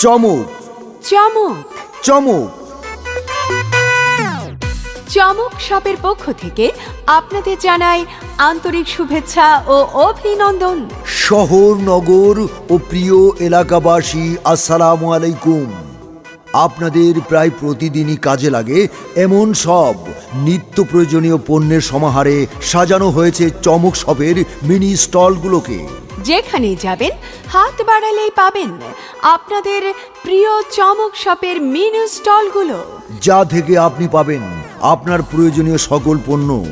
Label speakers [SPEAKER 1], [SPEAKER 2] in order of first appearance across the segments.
[SPEAKER 1] চমক।
[SPEAKER 2] চমক।
[SPEAKER 1] চমক।
[SPEAKER 2] চমক শপের পক্ষ থেকে আপনাদের জানাই আন্তরিক শুভেচ্ছা ও অভিনন্দন।
[SPEAKER 1] শহর নগর ও প্রিয় এলাকাবাসী আসসালামু আলাইকুম। আপনাদের প্রায় প্রতিদিনই কাজে লাগে এমন সব। নিত্য প্রয়োজনীয় পণ্যের সমাহারে সাজানো হয়েছে চমক শপের মিনি স্টলগুলোকে।
[SPEAKER 2] যেখানেই যাবেন হাত বাড়ালেই পাবেন আপনাদের প্রিয় চমক শপের মিনু স্টলগুলো।
[SPEAKER 1] যা থেকে আপনি পাবেন আপনার প্রয়োজনীয় সকল পণ্য।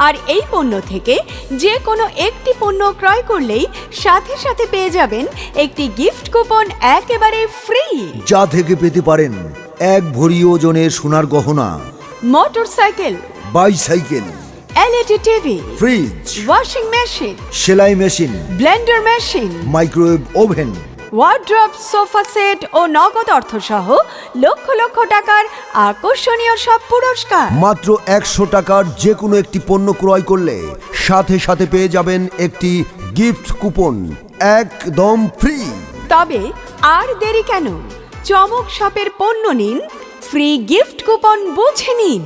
[SPEAKER 2] আর এই পণ্য থেকে যে কোনো একটি পণ্য ক্রয় করলেই সাথে সাথে পেয়ে যাবেন একটি গিফট কুপন একেবারে ফ্রি।
[SPEAKER 1] যা থেকে পেতে পারেন এক ভরি ওজনের সোনার গহনা
[SPEAKER 2] motorcycle
[SPEAKER 1] bicycle
[SPEAKER 2] LED TV
[SPEAKER 1] fridge
[SPEAKER 2] washing machine
[SPEAKER 1] সেলাই machine
[SPEAKER 2] blender machine
[SPEAKER 1] microwave oven
[SPEAKER 2] wardrobe sofa set ও নগদ অর্থ সহ লক্ষ লক্ষ টাকার আকর্ষণীয় সব পুরস্কার।
[SPEAKER 1] মাত্র একশো টাকার যে কোনো একটি পণ্য ক্রয় করলে সাথে সাথে পেয়ে যাবেন একটি গিফট কুপন একদম ফ্রি
[SPEAKER 2] তবে আর দেরি কেন? চমক শপের পণ্য নিন ফ্রি গিফট কুপন বুঝে নিন।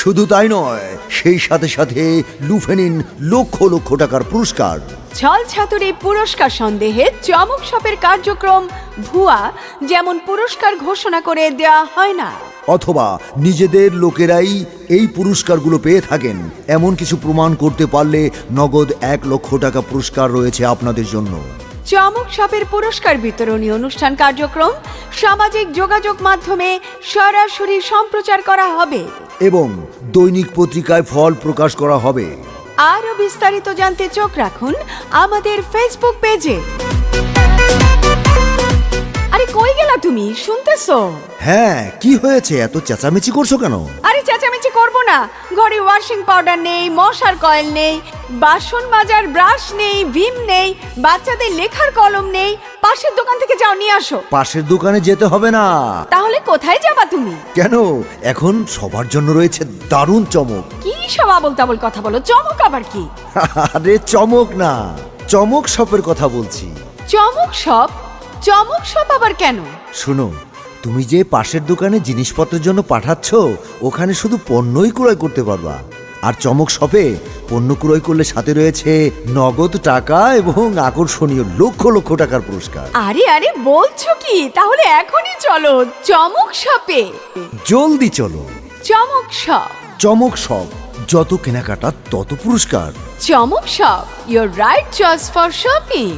[SPEAKER 1] শুধু তাই নয় সেই সাথে সাথে লুফে নিন লক্ষ লক্ষ টাকার পুরস্কার।
[SPEAKER 2] ছল ছাতুরে পুরস্কার সন্দেহে চমক শপের কার্যক্রম ভুয়া যেমন পুরস্কার ঘোষণা করে দেওয়া হয় না।
[SPEAKER 1] অথবা নিজেদের লোকেরাই এই পুরস্কারগুলো পেয়ে থাকেন। এমন কিছু প্রমাণ করতে পারলে নগদ এক লক্ষ টাকা পুরস্কার রয়েছে আপনাদের জন্য।
[SPEAKER 2] চমক শপের পুরস্কার বিতরণী অনুষ্ঠান কার্যক্রম সামাজিক যোগাযোগ মাধ্যমে সরাসরি সম্প্রচার করা হবে।
[SPEAKER 1] এবং দৈনিক পত্রিকায় ফল প্রকাশ করা হবে।
[SPEAKER 2] বিস্তারিত জানতে চোখ রাখুন আমাদের ফেসবুক পেজে। আরে কই গেলা তুমি? শুনতেছো?
[SPEAKER 1] হ্যাঁ কি হয়েছে? এত চেঁচামেচি করছ কেন?
[SPEAKER 2] আরে চেঁচামেচি করব না। ঘরে ওয়াশিং পাউডার নেই মশার কয়েল নেই বাসন মাজার ব্রাশ নেই ভিম নেই বাচ্চাদের লেখার কলম নেই পাশের দোকান থেকে যাও নিয়ে আসো।
[SPEAKER 1] পাশের দোকানে যেতে হবে না।
[SPEAKER 2] তাহলে কোথায় যাবা তুমি?
[SPEAKER 1] কেন? এখন সবার জন্য রয়েছে দারুণ চমক।
[SPEAKER 2] কি সব আবল তাবল কথা বলো? চমক আবার কি?
[SPEAKER 1] আরে চমক না। চমক শপের কথা বলছি।
[SPEAKER 2] চমক সব চমক সব আবার কেন?
[SPEAKER 1] শোনো তুমি যে পাশের দোকানে জিনিসপত্রের জন্য পাঠাচ্ছ ওখানে শুধু পণ্যই ক্রয় করতে পারবা। আর চমক শপে পণ্য ক্রয় করলে সাথে রয়েছে নগদ টাকা এবং আকর্ষণীয় লক্ষ লক্ষ টাকার পুরস্কার।
[SPEAKER 2] আরে আরে বলছো কি? তাহলে এখনই চলো চমক শপে
[SPEAKER 1] জলদি চলো।
[SPEAKER 2] চমক শপ
[SPEAKER 1] চমক শপ যত কেনাকাটা তত পুরস্কার।
[SPEAKER 2] চমক shop your right choice for shopping